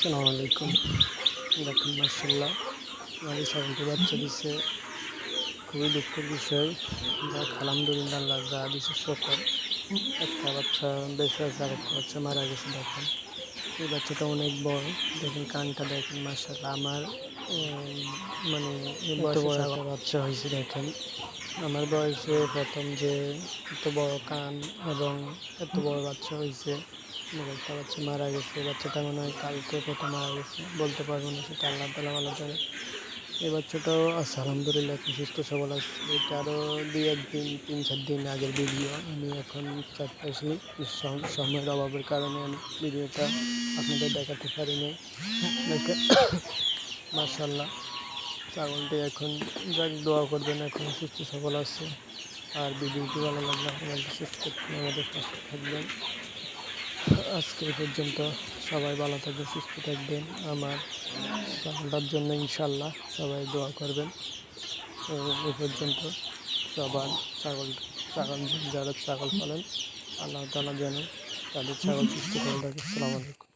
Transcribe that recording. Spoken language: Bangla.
আসসালামু আলাইকুম। দেখুন মার্শাল্লাহ আমাদের ছাগলটি বাচ্চা দিচ্ছে খুবই দুঃখের বিষয়। দেখ আলহামদুলিল্লাহ আল্লাহ যা দিচ্ছে সকল। একটা বাচ্চা বেঁচে আছে আর একটা বাচ্চা মারা গেছে দেখেন। এই বাচ্চাটা অনেক বড়। দেখেন কানটা দেখেন মার্শাল্লাহ আমার মানে বড় একটা বাচ্চা হয়েছে দেখেন। আমার বয়সে প্রথম যে এত বড় কান এবং এত বড় বাচ্চা হয়েছে আমার একটা বাচ্চা মারা গেছে বাচ্চাটা মনে হয় কালকে প্রথম মারা গেছে, বলতে পারব না সেটা আল্লাহ তালা ভালো জানে। এই বাচ্চাটাও আছে আলহামদুলিল্লাহ এখন সুস্থ সবল আছে। এটা আরও দুই একদিন, তিন চার দিন আগের ভিডিও আমি এখন সম- সময়ের অভাবের কারণে আমি ভিডিওটা আপনাদের দেখাতে পারিনি। মার্শাল্লাহ ছাগলটি এখন যাক, দোয়া করবেন, এখন সুস্থ সবল আছে। আর ভিডিওটি ভালো লাগলে আমাদের সুস্থ আমাদের পাশে থাকবেন। আজকে পর্যন্ত। সবাই ভালো থাকবেন, সুস্থ থাকবেন। আমার ছাগলটার জন্য ইনশাল্লাহ সবাই দোয়া করবেন। এ পর্যন্ত সবার ছাগল ছাগল, যারা ছাগল পালেন, আল্লাহ তালা যেন তাদের ছাগল সুস্থ করে আলাইকুম।